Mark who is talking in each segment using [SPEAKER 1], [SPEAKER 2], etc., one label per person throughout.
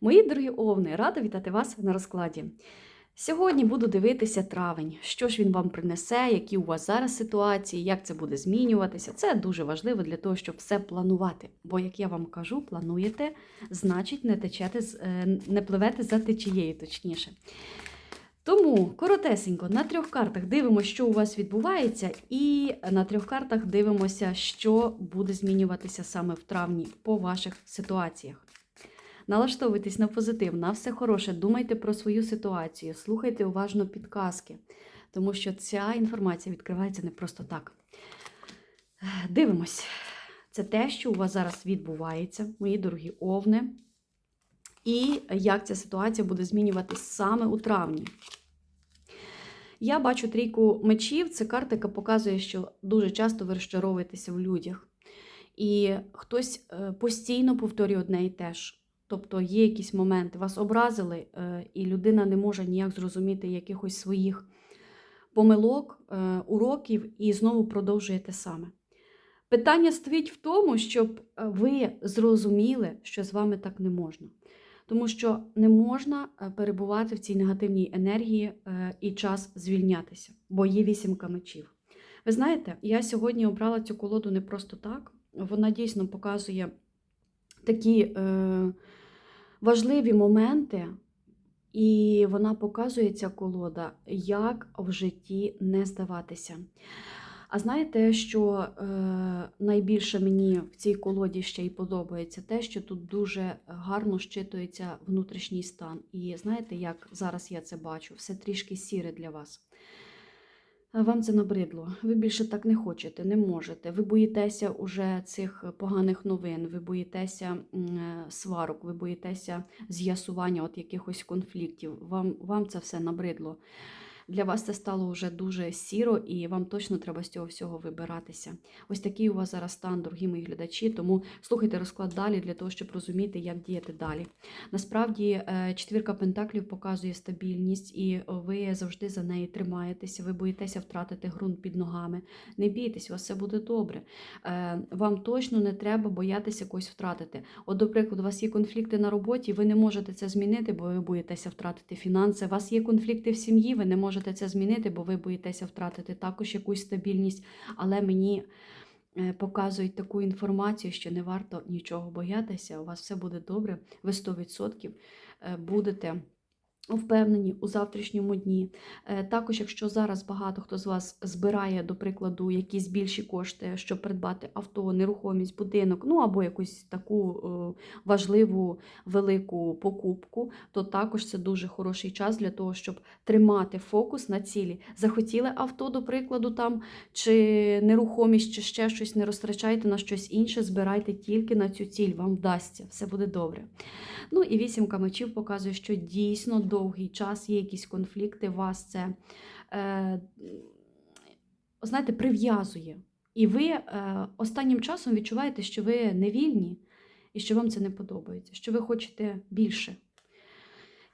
[SPEAKER 1] Мої дорогі овни, рада вітати вас на розкладі. Сьогодні буду дивитися травень, що ж він вам принесе, які у вас зараз ситуації, як це буде змінюватися. Це дуже важливо для того, щоб все планувати. Бо, як я вам кажу, плануєте, значить не течете, е, не пливете за течією, точніше. Тому коротесенько на трьох картах дивимося, що у вас відбувається, і на трьох картах дивимося, що буде змінюватися саме в травні по ваших ситуаціях. Налаштовуйтесь на позитив, на все хороше, думайте про свою ситуацію, слухайте уважно підказки, тому що ця інформація відкривається не просто так. Дивимось. Це те, що у вас зараз відбувається, мої дорогі овни, і як ця ситуація буде змінюватись саме у травні. Я бачу трійку мечів. Це карта, яка показує, що дуже часто ви розчаровуєтеся в людях. І хтось е, постійно повторює одне і те ж. Тобто є якісь моменти, вас образили, е, і людина не може ніяк зрозуміти якихось своїх помилок, е, уроків і знову продовжує те саме. Питання стоїть в тому, щоб е, ви зрозуміли, що з вами так не можна. Тому що не можна перебувати в цій негативній енергії і час звільнятися, бо є вісімка мечів. Ви знаєте, я сьогодні обрала цю колоду не просто так. Вона дійсно показує такі е, важливі моменти, і вона показує ця колода, як в житті не здаватися. А знаєте, що е, найбільше мені в цій колоді ще й подобається те, що тут дуже гарно щитується внутрішній стан. І знаєте, як зараз я це бачу, все трішки сіре для вас. Вам це набридло. Ви більше так не хочете, не можете. Ви боїтеся уже цих поганих новин, ви боїтеся е, сварок, ви боїтеся з'ясування от якихось конфліктів. Вам, вам це все набридло. Для вас це стало вже дуже сіро, і вам точно треба з цього всього вибиратися. Ось такий у вас зараз стан, дорогі мої глядачі. Тому слухайте розклад далі для того, щоб розуміти, як діяти далі. Насправді, е, четвірка пентаклів показує стабільність, і ви завжди за неї тримаєтеся. Ви боїтеся втратити ґрунт під ногами. Не бійтесь, у вас все буде добре. Е, Вам точно не треба боятися когось втратити. От, до прикладу, у вас є конфлікти на роботі, ви не можете це змінити, бо ви боїтеся втратити фінанси. У вас є конфлікти в сім'ї, ви не можете це змінити, бо ви боїтеся втратити також якусь стабільність. Але мені е, показують таку інформацію, що не варто нічого боятися. У вас все буде добре. Ви 100% е, будете. Впевнені у завтрашньому дні. Е, Також, якщо зараз багато хто з вас збирає, до прикладу, якісь більші кошти, щоб придбати авто, нерухомість, будинок, ну або якусь таку важливу велику покупку, то також це дуже хороший час для того, щоб тримати фокус на цілі. Захотіли авто, до прикладу, там чи нерухомість, чи ще щось, не розтрачайте на щось інше, збирайте тільки на цю ціль, вам вдасться, все буде добре. Ну і вісімка мечів показує, що дійсно довгий час є якісь конфлікти, вас це е, знаєте, прив'язує. І ви е, останнім часом відчуваєте, що ви не вільні і що вам це не подобається, що ви хочете більше.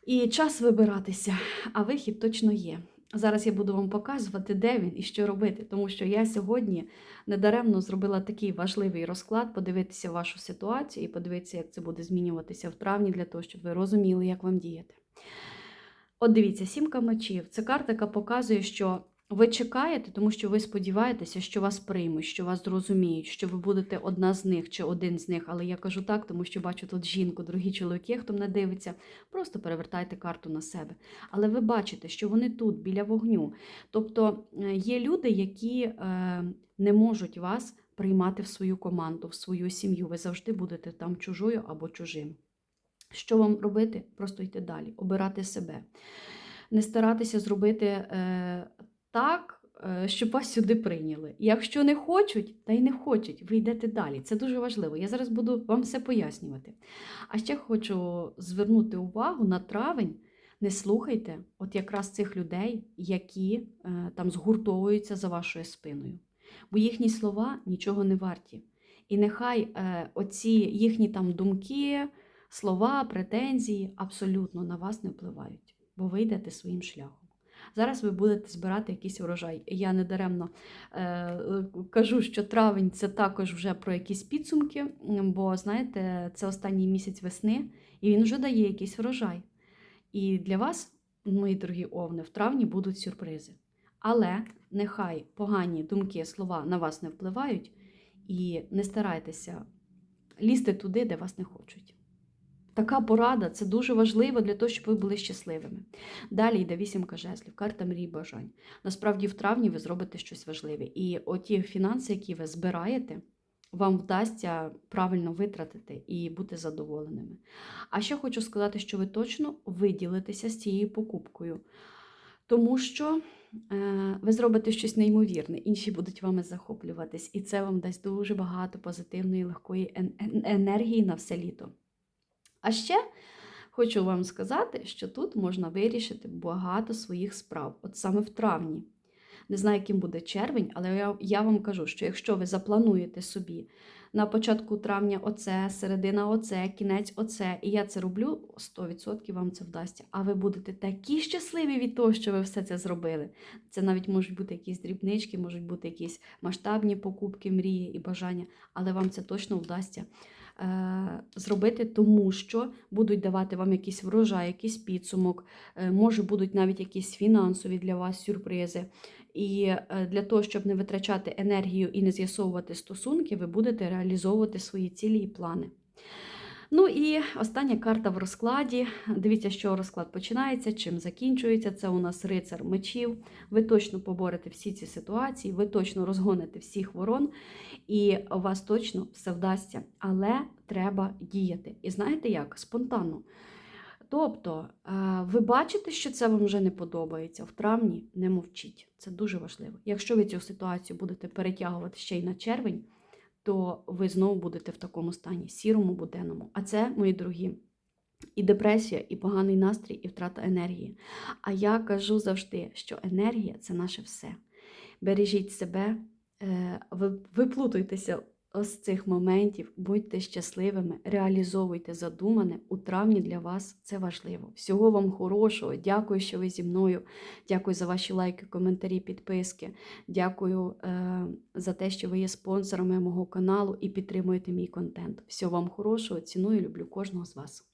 [SPEAKER 1] І час вибиратися, а вихід точно є. Зараз я буду вам показувати, де він і що робити, тому що я сьогодні недаремно зробила такий важливий розклад, подивитися вашу ситуацію і подивитися, як це буде змінюватися в травні, для того, щоб ви розуміли, як вам діяти. От дивіться, сімка мечів. Це карта, яка показує, що ви чекаєте, тому що ви сподіваєтеся, що вас приймуть, що вас зрозуміють, що ви будете одна з них чи один з них. Але я кажу так, тому що бачу тут жінку, дорогі чоловіки, хто мене дивиться, просто перевертайте карту на себе. Але ви бачите, що вони тут, біля вогню. Тобто е, є люди, які е, не можуть вас приймати в свою команду, в свою сім'ю. Ви завжди будете там чужою або чужим. Що вам робити? Просто йти далі, обирати себе. Не старатися зробити е, так, е, щоб вас сюди прийняли. Якщо не хочуть, та й не хочуть, ви йдете далі. Це дуже важливо. Я зараз буду вам все пояснювати. А ще хочу звернути увагу на травень. Не слухайте от якраз цих людей, які е, там згуртовуються за вашою спиною. Бо їхні слова нічого не варті. І нехай е, оці їхні там думки, слова, претензії абсолютно на вас не впливають, бо ви йдете своїм шляхом. Зараз ви будете збирати якийсь урожай. Я не даремно е, кажу, що травень це також вже про якісь підсумки, бо знаєте, це останній місяць весни, і він вже дає якийсь врожай. І для вас, мої дорогі овни, в травні будуть сюрпризи. Але нехай погані думки, слова на вас не впливають, і не старайтеся лізти туди, де вас не хочуть. Така порада це дуже важливо для того, щоб ви були щасливими. Далі йде вісімка жезлів, карта мрій бажань. Насправді, в травні ви зробите щось важливе. І оті фінанси, які ви збираєте, вам вдасться правильно витратити і бути задоволеними. А ще хочу сказати, що ви точно виділитеся з цією покупкою, тому що е, ви зробите щось неймовірне, інші будуть вами захоплюватись, і це вам дасть дуже багато позитивної легкої ен- ен- енергії на все літо. А ще хочу вам сказати, що тут можна вирішити багато своїх справ, от саме в травні. Не знаю, яким буде червень, але я, я вам кажу, що якщо ви заплануєте собі на початку травня оце, середина оце, кінець оце, і я це роблю, 100% вам це вдасться. А ви будете такі щасливі від того, що ви все це зробили. Це навіть можуть бути якісь дрібнички, можуть бути якісь масштабні покупки, мрії і бажання, але вам це точно вдасться зробити, тому що будуть давати вам якийсь врожай, якийсь підсумок, е, може будуть навіть якісь фінансові для вас сюрпризи. І е, для того, щоб не витрачати енергію і не з'ясовувати стосунки, ви будете реалізовувати свої цілі і плани. Ну і остання карта в розкладі. Дивіться, що розклад починається, чим закінчується. Це у нас рицар мечів. Ви точно поборете всі ці ситуації, ви точно розгоните всіх ворон, і у вас точно все вдасться. Але треба діяти. І знаєте як? Спонтанно. Тобто, е, ви бачите, що це вам вже не подобається. В травні не мовчіть. Це дуже важливо. Якщо ви цю ситуацію будете перетягувати ще й на червень, то ви знову будете в такому стані, сірому, буденному. А це, мої дорогі, і депресія, і поганий настрій, і втрата енергії. А я кажу завжди, що енергія це наше все. Бережіть себе, е, ви- виплутуйтеся з цих моментів, будьте щасливими, реалізовуйте задумане. У травні для вас це важливо. Всього вам хорошого. Дякую, що ви зі мною. Дякую за ваші лайки, коментарі, підписки. Дякую е, за те, що ви є спонсорами мого каналу і підтримуєте мій контент. Всього вам хорошого, ціную, люблю кожного з вас.